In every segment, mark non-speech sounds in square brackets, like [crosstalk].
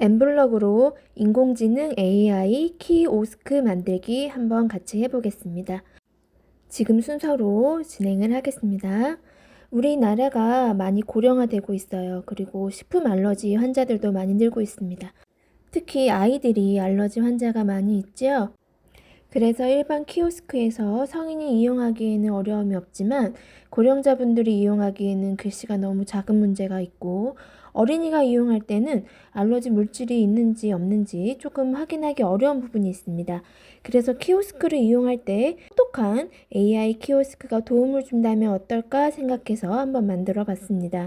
엠블럭으로 인공지능 AI 키오스크 만들기 한번 같이 해보겠습니다. 지금 순서로 진행을 하겠습니다. 우리나라가 많이 고령화되고 있어요. 그리고 식품 알러지 환자들도 많이 늘고 있습니다. 특히 아이들이 알러지 환자가 많이 있죠. 그래서 일반 키오스크에서 성인이 이용하기에는 어려움이 없지만 고령자분들이 이용하기에는 글씨가 너무 작은 문제가 있고 어린이가 이용할 때는 알러지 물질이 있는지 없는지 조금 확인하기 어려운 부분이 있습니다. 그래서 키오스크를 이용할 때 똑똑한 AI 키오스크가 도움을 준다면 어떨까 생각해서 한번 만들어 봤습니다.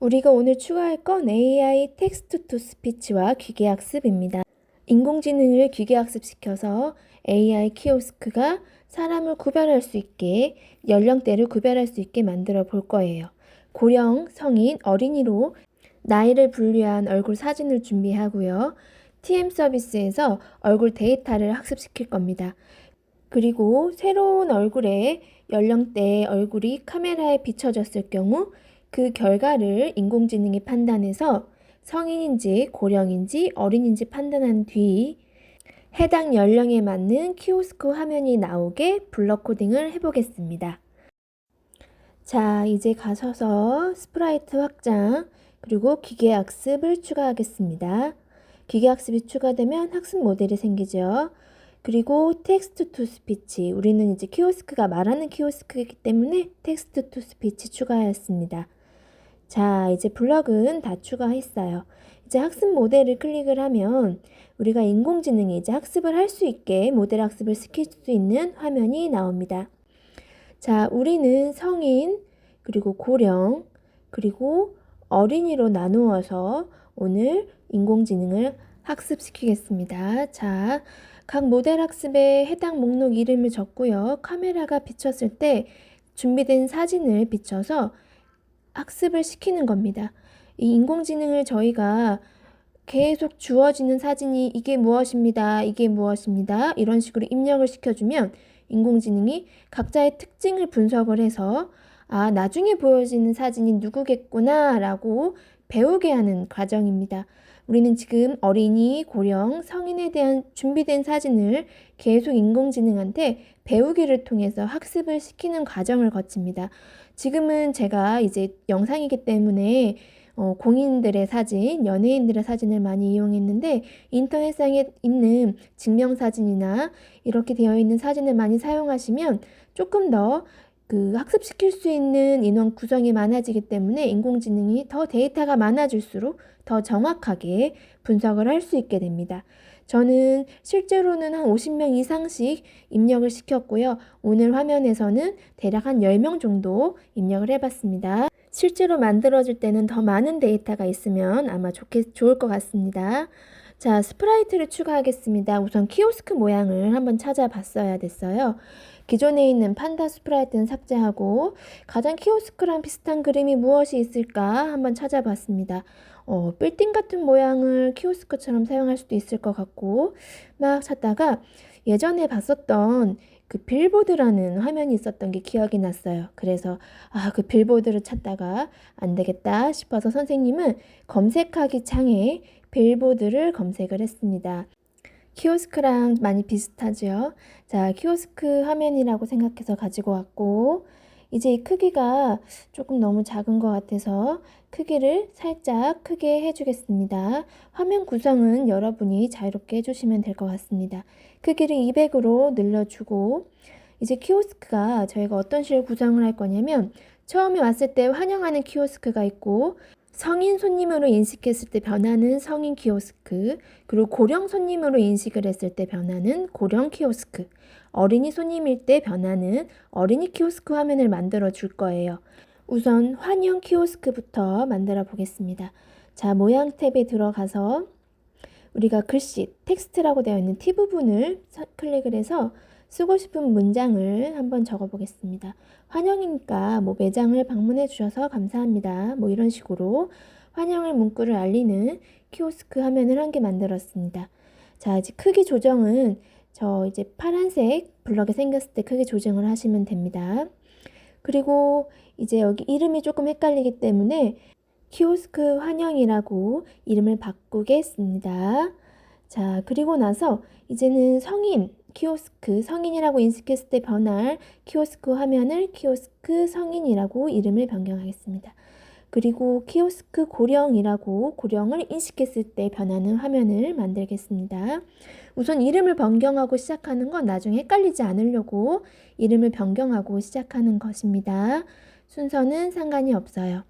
우리가 오늘 추가할 건 AI 텍스트 투 스피치와 기계 학습입니다. 인공지능을 기계 학습시켜서 AI 키오스크가 사람을 구별할 수 있게 연령대를 구별할 수 있게 만들어 볼 거예요. 고령, 성인, 어린이로 나이를 분류한 얼굴 사진을 준비하고요. TM 서비스에서 얼굴 데이터를 학습시킬 겁니다. 그리고 새로운 얼굴에 연령대의 얼굴이 카메라에 비춰졌을 경우 그 결과를 인공지능이 판단해서 성인인지 고령인지 어린인지 판단한 뒤 해당 연령에 맞는 키오스크 화면이 나오게 블럭 코딩을 해보겠습니다. 자, 이제 가셔서 스프라이트 확장 그리고 기계학습을 추가하겠습니다. 기계학습이 추가되면 학습 모델이 생기죠. 그리고 텍스트 투 스피치. 우리는 이제 키오스크가 말하는 키오스크이기 때문에 텍스트 투 스피치 추가하였습니다. 자, 이제 블럭은 다 추가했어요. 이제 학습 모델을 클릭을 하면 우리가 인공지능이 이제 학습을 할 수 있게 모델 학습을 시킬 수 있는 화면이 나옵니다. 자, 우리는 성인, 그리고 고령, 그리고 어린이로 나누어서 오늘 인공지능을 학습시키겠습니다. 자, 각 모델 학습에 해당 목록 이름을 적고요. 카메라가 비쳤을 때 준비된 사진을 비춰서 학습을 시키는 겁니다. 이 인공지능을 저희가 계속 주어지는 사진이 이게 무엇입니다. 이게 무엇입니다. 이런 식으로 입력을 시켜주면 인공지능이 각자의 특징을 분석을 해서 아, 나중에 보여지는 사진이 누구겠구나 라고 배우게 하는 과정입니다. 우리는 지금 어린이, 고령, 성인에 대한 준비된 사진을 계속 인공지능한테 배우기를 통해서 학습을 시키는 과정을 거칩니다. 지금은 제가 이제 영상이기 때문에 어, 공인들의 사진, 연예인들의 사진을 많이 이용했는데 인터넷상에 있는 증명사진이나 이렇게 되어 있는 사진을 많이 사용하시면 조금 더 그 학습시킬 수 있는 인원 구성이 많아지기 때문에 인공지능이 더 데이터가 많아질수록 더 정확하게 분석을 할 수 있게 됩니다. 저는 실제로는 한 50명 이상씩 입력을 시켰고요. 오늘 화면에서는 대략 한 10명 정도 입력을 해봤습니다. 실제로 만들어질 때는 더 많은 데이터가 있으면 아마 좋게, 좋을 것 같습니다. 자, 스프라이트를 추가하겠습니다. 우선 키오스크 모양을 한번 찾아봤어야 됐어요. 기존에 있는 판다 스프라이트는 삭제하고 가장 키오스크랑 비슷한 그림이 무엇이 있을까 한번 찾아봤습니다. 어, 빌딩 같은 모양을 키오스크처럼 사용할 수도 있을 것 같고 막 찾다가 예전에 봤었던 그 빌보드라는 화면이 있었던 게 기억이 났어요. 그래서 아, 그 빌보드를 찾다가 안 되겠다 싶어서 선생님은 검색하기 창에 빌보드를 검색을 했습니다. 키오스크랑 많이 비슷하죠. 자, 키오스크 화면이라고 생각해서 가지고 왔고, 이제 이 크기가 조금 너무 작은 것 같아서 크기를 살짝 크게 해주겠습니다. 화면 구성은 여러분이 자유롭게 해주시면 될 것 같습니다. 크기를 200으로 늘려주고, 이제 키오스크가 저희가 어떤 식으로 구성을 할 거냐면, 처음에 왔을 때 환영하는 키오스크가 있고, 성인 손님으로 인식했을 때 변하는 성인 키오스크, 그리고 고령 손님으로 인식을 했을 때 변하는 고령 키오스크, 어린이 손님일 때 변하는 어린이 키오스크 화면을 만들어 줄 거예요. 우선 환영 키오스크부터 만들어 보겠습니다. 자, 모양 탭에 들어가서 우리가 글씨, 텍스트라고 되어 있는 T 부분을 클릭을 해서 쓰고 싶은 문장을 한번 적어 보겠습니다. 환영이니까 뭐 매장을 방문해 주셔서 감사합니다. 뭐 이런 식으로 환영을 문구를 알리는 키오스크 화면을 한 개 만들었습니다. 자, 이제 크기 조정은 저 이제 파란색 블럭이 생겼을 때 크기 조정을 하시면 됩니다. 그리고 이제 여기 이름이 조금 헷갈리기 때문에 키오스크 환영이라고 이름을 바꾸겠습니다. 자, 그리고 나서 이제는 성인 키오스크 성인이라고 인식했을 때 변할 키오스크 화면을 키오스크 성인이라고 이름을 변경하겠습니다. 그리고 키오스크 고령이라고 고령을 인식했을 때 변하는 화면을 만들겠습니다. 우선 이름을 변경하고 시작하는 건 나중에 헷갈리지 않으려고 이름을 변경하고 시작하는 것입니다. 순서는 상관이 없어요.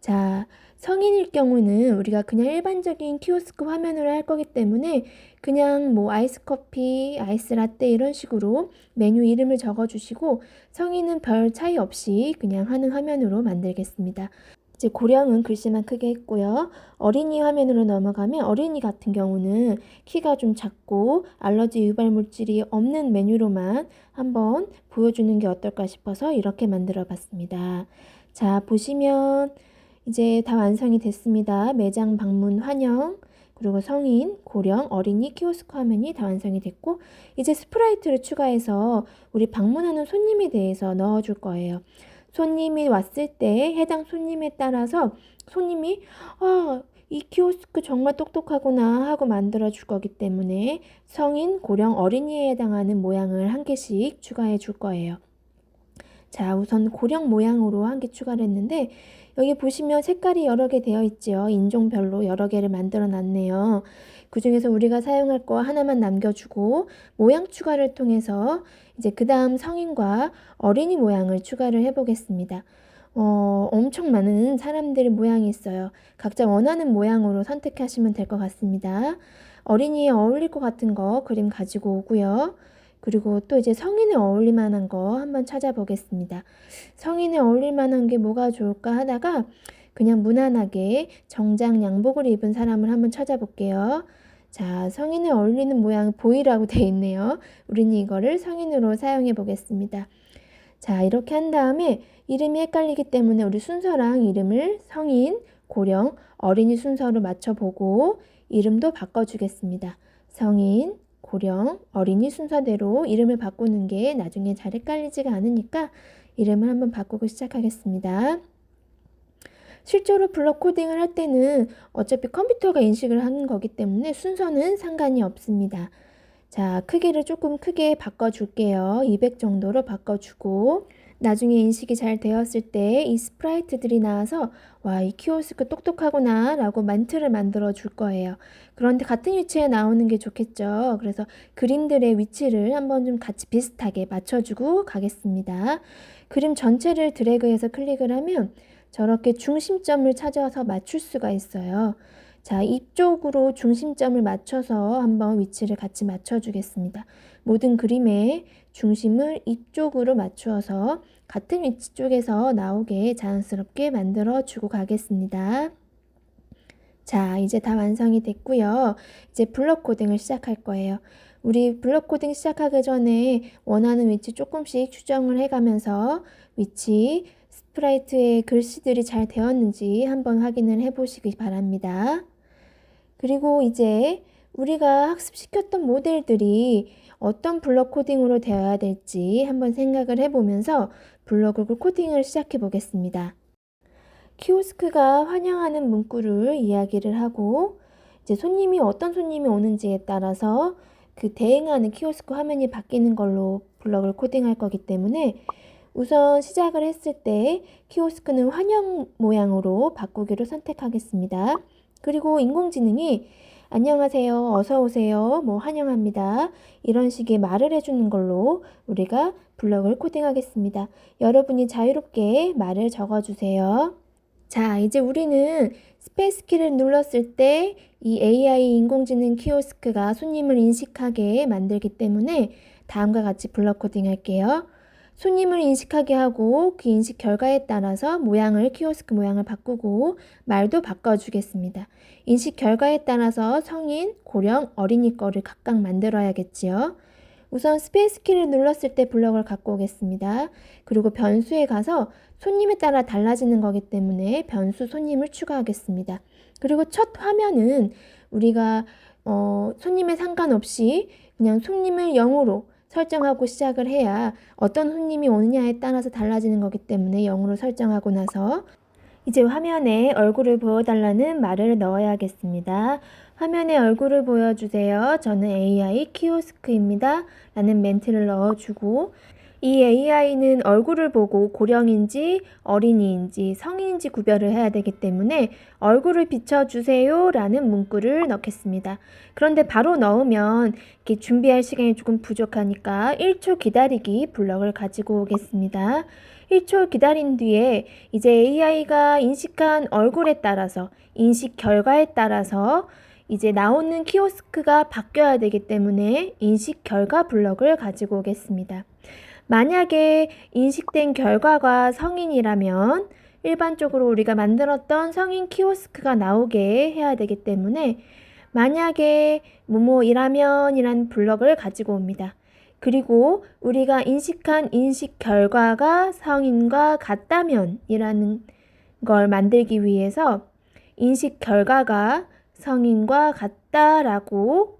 자, 성인일 경우는 우리가 그냥 일반적인 키오스크 화면으로 할 거기 때문에 그냥 뭐 아이스 커피, 아이스 라떼 이런 식으로 메뉴 이름을 적어 주시고 성인은 별 차이 없이 그냥 하는 화면으로 만들겠습니다. 이제 고령은 글씨만 크게 했고요. 어린이 화면으로 넘어가면 어린이 같은 경우는 키가 좀 작고 알러지 유발 물질이 없는 메뉴로만 한번 보여주는 게 어떨까 싶어서 이렇게 만들어 봤습니다. 자, 보시면 이제 다 완성이 됐습니다. 매장 방문 환영, 그리고 성인, 고령, 어린이 키오스크 화면이 다 완성이 됐고 이제 스프라이트를 추가해서 우리 방문하는 손님에 대해서 넣어줄 거예요. 손님이 왔을 때 해당 손님에 따라서 손님이 아, 이 키오스크 정말 똑똑하구나 하고 만들어 줄 거기 때문에 성인, 고령, 어린이에 해당하는 모양을 한 개씩 추가해 줄 거예요. 자, 우선 고령 모양으로 한 개 추가를 했는데 여기 보시면 색깔이 여러 개 되어 있죠. 인종별로 여러 개를 만들어 놨네요. 그 중에서 우리가 사용할 거 하나만 남겨주고 모양 추가를 통해서 이제 그 다음 성인과 어린이 모양을 추가를 해보겠습니다. 어, 엄청 많은 사람들의 모양이 있어요. 각자 원하는 모양으로 선택하시면 될 것 같습니다. 어린이에 어울릴 것 같은 거 그림 가지고 오고요. 그리고 또 이제 성인에 어울릴 만한 거 한번 찾아보겠습니다. 성인에 어울릴 만한 게 뭐가 좋을까 하다가 그냥 무난하게 정장 양복을 입은 사람을 한번 찾아볼게요. 자, 성인에 어울리는 모양 보이라고 [laughs] 되어 있네요. 우리는 이거를 성인으로 사용해 보겠습니다. 자, 이렇게 한 다음에 이름이 헷갈리기 때문에 우리 순서랑 이름을 성인, 고령, 어린이 순서로 맞춰보고 이름도 바꿔주겠습니다. 성인, 고령, 어린이 순서대로 이름을 바꾸는 게 나중에 잘 헷갈리지가 않으니까 이름을 한번 바꾸고 시작하겠습니다. 실제로 블록 코딩을 할 때는 어차피 컴퓨터가 인식을 하는 거기 때문에 순서는 상관이 없습니다. 자, 크기를 조금 크게 바꿔줄게요. 200 정도로 바꿔주고 나중에 인식이 잘 되었을 때 이 스프라이트들이 나와서 와, 이 키오스크 똑똑하구나 라고 멘트를 만들어 줄 거예요. 그런데 같은 위치에 나오는 게 좋겠죠. 그래서 그림들의 위치를 한번 좀 같이 비슷하게 맞춰주고 가겠습니다. 그림 전체를 드래그해서 클릭을 하면 저렇게 중심점을 찾아서 맞출 수가 있어요. 자, 이쪽으로 중심점을 맞춰서 한번 위치를 같이 맞춰주겠습니다. 모든 그림의 중심을 이쪽으로 맞추어서 같은 위치 쪽에서 나오게 자연스럽게 만들어 주고 가겠습니다. 자, 이제 다 완성이 됐고요. 이제 블럭 코딩을 시작할 거예요. 우리 블럭 코딩 시작하기 전에 원하는 위치 조금씩 추정을 해가면서 위치, 스프라이트의 글씨들이 잘 되었는지 한번 확인을 해 보시기 바랍니다. 그리고 이제 우리가 학습시켰던 모델들이 어떤 블럭 코딩으로 되어야 될지 한번 생각을 해보면서 블럭을 코딩을 시작해 보겠습니다. 키오스크가 환영하는 문구를 이야기를 하고 이제 손님이 어떤 손님이 오는지에 따라서 그 대응하는 키오스크 화면이 바뀌는 걸로 블럭을 코딩할 거기 때문에 우선 시작을 했을 때 키오스크는 환영 모양으로 바꾸기로 선택하겠습니다. 그리고 인공지능이 안녕하세요, 어서 오세요, 뭐 환영합니다. 이런 식의 말을 해주는 걸로 우리가 블럭을 코딩하겠습니다. 여러분이 자유롭게 말을 적어주세요. 자, 이제 우리는 스페이스 키를 눌렀을 때 이 AI 인공지능 키오스크가 손님을 인식하게 만들기 때문에 다음과 같이 블럭 코딩 할게요. 손님을 인식하게 하고 그 인식 결과에 따라서 모양을 키오스크 모양을 바꾸고 말도 바꿔주겠습니다. 인식 결과에 따라서 성인, 고령, 어린이 거를 각각 만들어야겠지요. 우선 스페이스 키를 눌렀을 때 블럭을 갖고 오겠습니다. 그리고 변수에 가서 손님에 따라 달라지는 거기 때문에 변수 손님을 추가하겠습니다. 그리고 첫 화면은 우리가 어, 손님에 상관없이 그냥 손님을 0으로 설정하고 시작을 해야 어떤 손님이 오느냐에 따라서 달라지는 거기 때문에 0으로 설정하고 나서 이제 화면에 얼굴을 보여달라는 말을 넣어야겠습니다. 화면에 얼굴을 보여주세요. 저는 AI 키오스크입니다. 라는 멘트를 넣어주고 이 AI는 얼굴을 보고 고령인지 어린이인지 성인인지 구별을 해야 되기 때문에 얼굴을 비춰주세요 라는 문구를 넣겠습니다. 그런데 바로 넣으면 준비할 시간이 조금 부족하니까 1초 기다리기 블럭을 가지고 오겠습니다. 1초 기다린 뒤에 이제 AI가 인식한 얼굴에 따라서 인식 결과에 따라서 이제 나오는 키오스크가 바뀌어야 되기 때문에 인식 결과 블럭을 가지고 오겠습니다. 만약에 인식된 결과가 성인이라면 일반적으로 우리가 만들었던 성인 키오스크가 나오게 해야 되기 때문에 만약에 뭐뭐이라면 이란 블럭을 가지고 옵니다. 그리고 우리가 인식한 인식 결과가 성인과 같다면 이라는 걸 만들기 위해서 인식 결과가 성인과 같다라고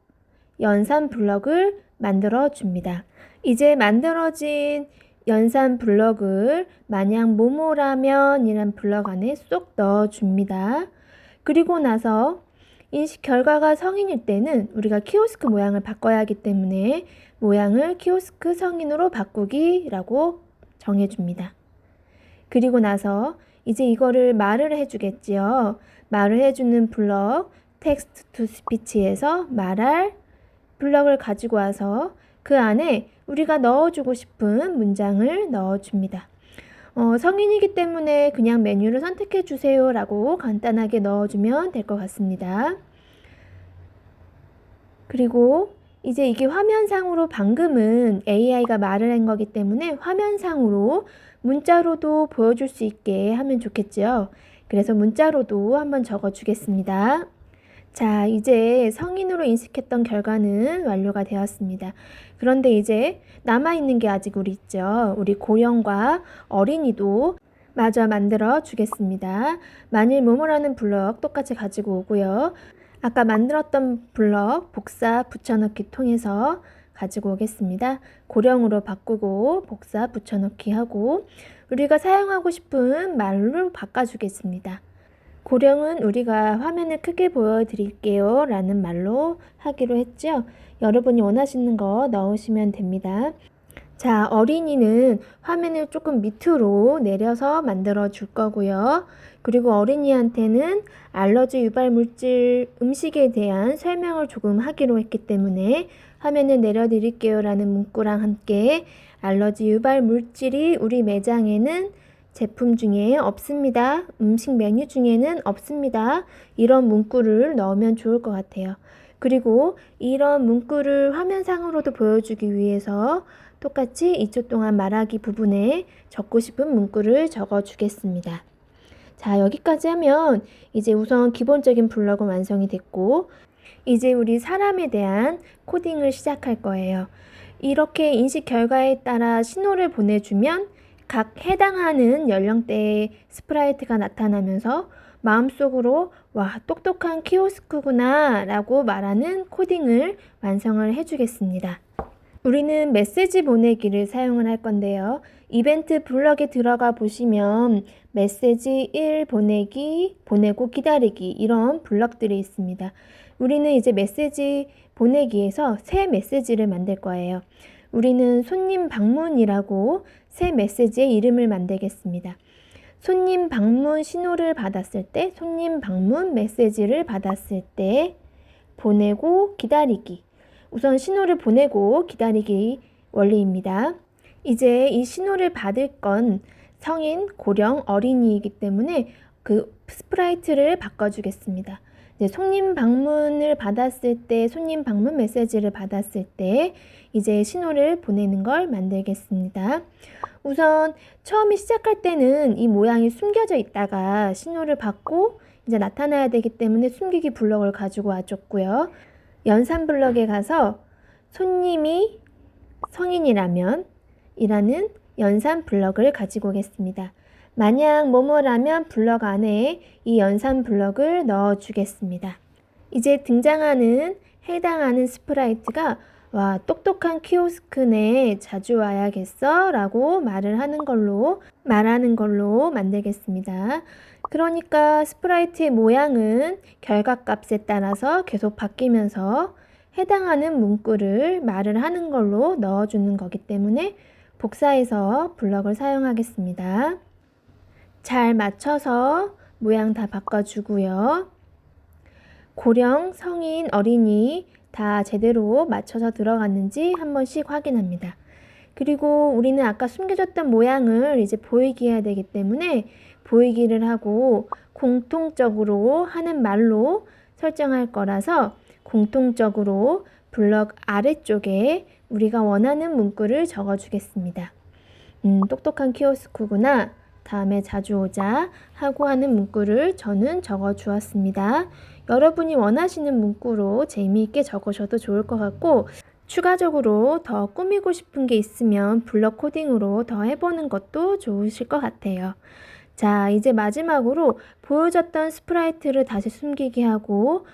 연산 블럭을 만들어 줍니다. 이제 만들어진 연산 블럭을 마냥 모모라면 이란 블럭 안에 쏙 넣어 줍니다. 그리고 나서 인식 결과가 성인일 때는 우리가 키오스크 모양을 바꿔야 하기 때문에 모양을 키오스크 성인으로 바꾸기라고 정해줍니다. 그리고 나서 이제 이거를 말을 해주겠지요. 말을 해주는 블럭 텍스트 투 스피치에서 말할 블럭을 가지고 와서 그 안에 우리가 넣어주고 싶은 문장을 넣어줍니다. 어, 성인이기 때문에 그냥 메뉴를 선택해 주세요 라고 간단하게 넣어주면 될 것 같습니다. 그리고 이제 이게 화면상으로 방금은 AI가 말을 한 거기 때문에 화면상으로 문자로도 보여줄 수 있게 하면 좋겠죠. 그래서 문자로도 한번 적어 주겠습니다. 자, 이제 성인으로 인식했던 결과는 완료가 되었습니다. 그런데 이제 남아있는 게 아직 우리 있죠. 우리 고령과 어린이도 마저 만들어 주겠습니다. 만일 모모라는 블럭 똑같이 가지고 오고요. 아까 만들었던 블럭 복사 붙여넣기 통해서 가지고 오겠습니다. 고령으로 바꾸고 복사 붙여넣기 하고 우리가 사용하고 싶은 말로 바꿔주겠습니다. 고령은 우리가 화면을 크게 보여드릴게요 라는 말로 하기로 했죠. 여러분이 원하시는 거 넣으시면 됩니다. 자, 어린이는 화면을 조금 밑으로 내려서 만들어 줄 거고요. 그리고 어린이한테는 알러지 유발 물질 음식에 대한 설명을 조금 하기로 했기 때문에 화면을 내려 드릴게요 라는 문구랑 함께 알러지 유발 물질이 우리 매장에는 제품 중에 없습니다. 음식 메뉴 중에는 없습니다. 이런 문구를 넣으면 좋을 것 같아요. 그리고 이런 문구를 화면상으로도 보여주기 위해서 똑같이 2초 동안 말하기 부분에 적고 싶은 문구를 적어 주겠습니다. 자, 여기까지 하면 이제 우선 기본적인 블럭은 완성이 됐고, 이제 우리 사람에 대한 코딩을 시작할 거예요. 이렇게 인식 결과에 따라 신호를 보내주면 각 해당하는 연령대의 스프라이트가 나타나면서 마음속으로 와, 똑똑한 키오스크구나 라고 말하는 코딩을 완성을 해주겠습니다. 우리는 메시지 보내기를 사용을 할 건데요. 이벤트 블럭에 들어가 보시면 메시지 1 보내기, 보내고 기다리기 이런 블럭들이 있습니다. 우리는 이제 메시지 보내기에서 새 메시지를 만들 거예요. 우리는 손님 방문이라고 새 메시지의 이름을 만들겠습니다. 손님 방문 신호를 받았을 때, 손님 방문 메시지를 받았을 때 보내고 기다리기. 우선 신호를 보내고 기다리기 원리입니다. 이제 이 신호를 받을 건 성인, 고령, 어린이이기 때문에 그 스프라이트를 바꿔주겠습니다. 손님 방문을 받았을 때, 손님 방문 메시지를 받았을 때 이제 신호를 보내는 걸 만들겠습니다. 우선 처음에 시작할 때는 이 모양이 숨겨져 있다가 신호를 받고 이제 나타나야 되기 때문에 숨기기 블럭을 가지고 와줬고요. 연산 블럭에 가서 손님이 성인이라면 이라는 연산 블럭을 가지고 오겠습니다. 만약 뭐뭐라면 블럭 안에 이 연산 블럭을 넣어 주겠습니다. 이제 등장하는 해당하는 스프라이트가 와, 똑똑한 키오스크 네 자주 와야겠어 라고 말을 하는 걸로, 말하는 걸로 만들겠습니다. 그러니까 스프라이트의 모양은 결과값에 따라서 계속 바뀌면서 해당하는 문구를 말을 하는 걸로 넣어주는 거기 때문에 복사해서 블럭을 사용하겠습니다. 잘 맞춰서 모양 다 바꿔주고요. 고령, 성인, 어린이 다 제대로 맞춰서 들어갔는지 한 번씩 확인합니다. 그리고 우리는 아까 숨겨졌던 모양을 이제 보이게 해야 되기 때문에 보이기를 하고 공통적으로 하는 말로 설정할 거라서 공통적으로 블럭 아래쪽에 우리가 원하는 문구를 적어 주겠습니다. 음, 똑똑한 키오스크구나. 다음에 자주 오자 하고 하는 문구를 저는 적어 주었습니다. 여러분이 원하시는 문구로 재미있게 적으셔도 좋을 것 같고 추가적으로 더 꾸미고 싶은 게 있으면 블럭 코딩으로 더 해보는 것도 좋으실 것 같아요. 자, 이제 마지막으로 보여줬던 스프라이트를 다시 숨기게 하고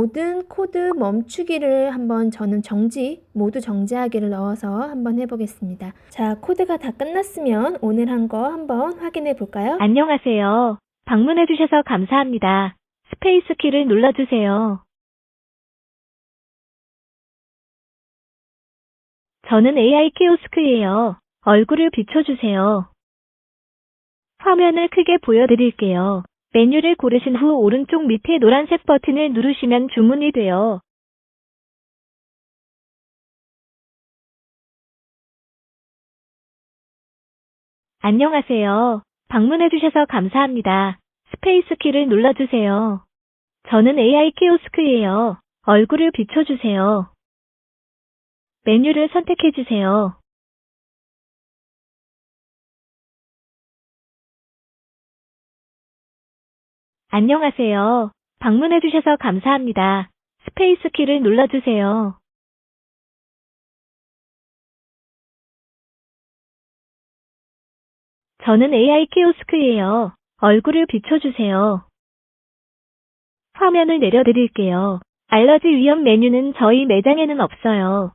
모든 코드 멈추기를 한번 저는 정지, 모두 정지하기를 넣어서 한번 해보겠습니다. 자, 코드가 다 끝났으면 오늘 한 거 한번 확인해 볼까요? 안녕하세요. 방문해 주셔서 감사합니다. 스페이스 키를 눌러주세요. 저는 AI 키오스크예요. 얼굴을 비춰주세요. 화면을 크게 보여드릴게요. 메뉴를 고르신 후 오른쪽 밑에 노란색 버튼을 누르시면 주문이 돼요. 안녕하세요. 방문해주셔서 감사합니다. 스페이스 키를 눌러주세요. 저는 AI 키오스크예요. 얼굴을 비춰주세요. 메뉴를 선택해주세요. 안녕하세요. 방문해주셔서 감사합니다. 스페이스 키를 눌러주세요. 저는 AI 키오스크예요. 얼굴을 비춰주세요. 화면을 내려드릴게요. 알러지 위험 메뉴는 저희 매장에는 없어요.